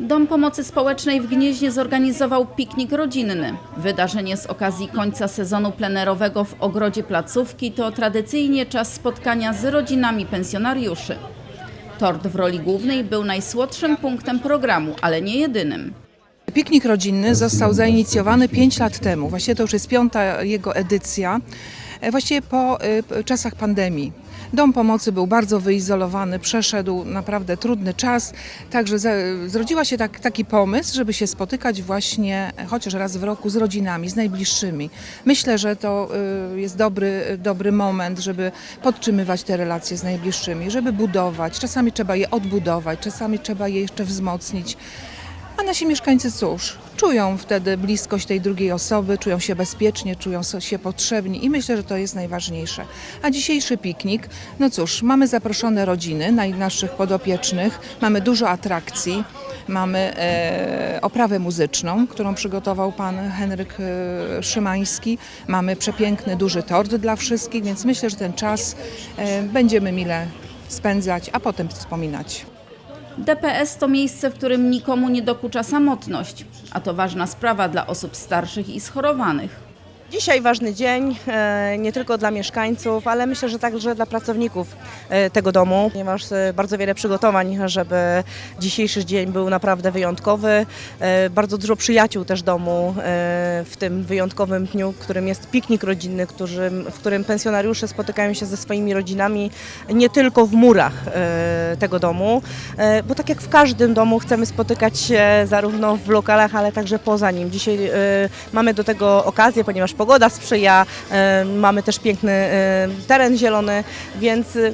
Dom Pomocy Społecznej w Gnieźnie zorganizował piknik rodzinny. Wydarzenie z okazji końca sezonu plenerowego w ogrodzie placówki to tradycyjnie czas spotkania z rodzinami pensjonariuszy. Tort w roli głównej był najsłodszym punktem programu, ale nie jedynym. Piknik rodzinny został zainicjowany 5 lat temu. Właściwie to już jest piąta jego edycja, e, właściwie po e, p- czasach pandemii. Dom pomocy był bardzo wyizolowany, przeszedł naprawdę trudny czas, także zrodziła się tak, taki pomysł, żeby się spotykać właśnie chociaż raz w roku z rodzinami, z najbliższymi. Myślę, że to e, jest dobry, dobry moment, żeby podtrzymywać te relacje z najbliższymi, żeby budować. Czasami trzeba je odbudować, czasami trzeba je jeszcze wzmocnić. A nasi mieszkańcy cóż, czują wtedy bliskość tej drugiej osoby, czują się bezpiecznie, czują się potrzebni i myślę, że to jest najważniejsze. A dzisiejszy piknik, no cóż, mamy zaproszone rodziny, naszych podopiecznych, mamy dużo atrakcji, mamy e, oprawę muzyczną, którą przygotował pan Henryk e, Szymański, mamy przepiękny, duży tort dla wszystkich, więc myślę, że ten czas e, będziemy mile spędzać, a potem wspominać. DPS to miejsce, w którym nikomu nie dokucza samotność, a to ważna sprawa dla osób starszych i schorowanych. Dzisiaj ważny dzień, e, nie tylko dla mieszkańców, ale myślę, że także dla pracowników e, tego domu, ponieważ e, bardzo wiele przygotowań, żeby dzisiejszy dzień był naprawdę wyjątkowy. Bardzo dużo przyjaciół też domu w tym wyjątkowym dniu, którym jest piknik rodzinny, w którym pensjonariusze spotykają się ze swoimi rodzinami nie tylko w murach tego domu, bo tak jak w każdym domu chcemy spotykać się zarówno w lokalach, ale także poza nim. Dzisiaj mamy do tego okazję, ponieważ pogoda sprzyja, e, mamy też piękny e, teren zielony, więc e,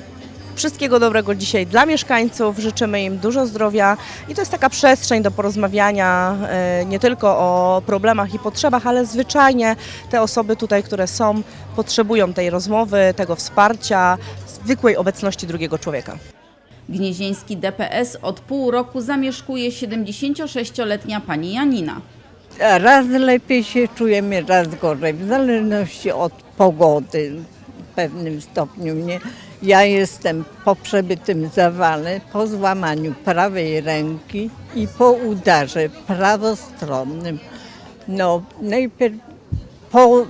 Wszystkiego dobrego dzisiaj dla mieszkańców, życzymy im dużo zdrowia i to jest taka przestrzeń do porozmawiania nie tylko o problemach i potrzebach, ale zwyczajnie te osoby tutaj, które są, potrzebują tej rozmowy, tego wsparcia, zwykłej obecności drugiego człowieka. Gnieźnieński DPS od pół roku zamieszkuje 76-letnia pani Janina. Raz lepiej się czujemy, raz gorzej, w zależności od pogody w pewnym stopniu. Nie? Ja jestem po przebytym zawale, po złamaniu prawej ręki i po udarze prawostronnym. No, najpierw po y,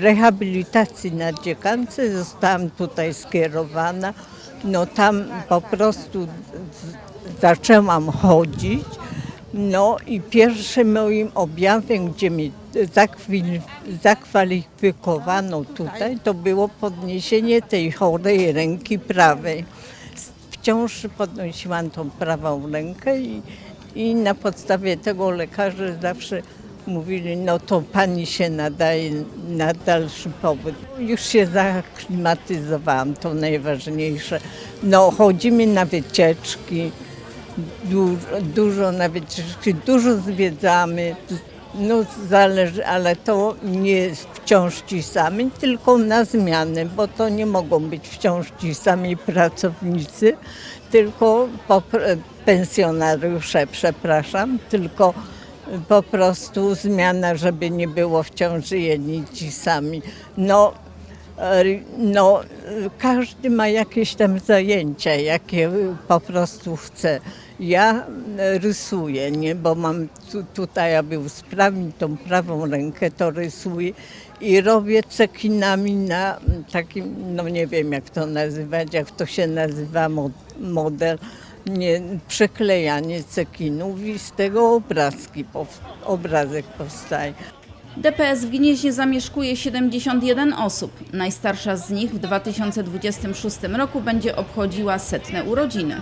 rehabilitacji na dziekance zostałam tutaj skierowana. No tam po prostu zaczęłam chodzić. No i pierwszym moim objawem, gdzie zakwil- zakwalifikowano tutaj, to było podniesienie tej chorej ręki prawej. Wciąż podnosiłam tą prawą rękę i, i na podstawie tego lekarze zawsze mówili, no to pani się nadaje na dalszy pobyt. Już się zaklimatyzowałam, to najważniejsze. No chodzimy na wycieczki, dużo, dużo dużo zwiedzamy. No zależy, ale to nie wciąż ci sami, tylko na zmianę, bo to nie mogą być wciąż ci sami pracownicy, tylko pensjonariusze, przepraszam, tylko po prostu zmiana, żeby nie było wciąż jedni ci sami. No, no, e, każdy ma jakieś tam zajęcia, jakie po prostu chce. Ja rysuję, nie? bo mam tu, tutaj, aby usprawnić tą prawą rękę, to rysuję i robię cekinami na takim, no nie wiem jak to nazywać, jak to się nazywa mo- model, nie, przyklejanie cekinów i z tego obrazki, obrazek powstaje. DPS w Gnieźnie zamieszkuje 71 osób. Najstarsza z nich w 2026 roku będzie obchodziła setne urodziny.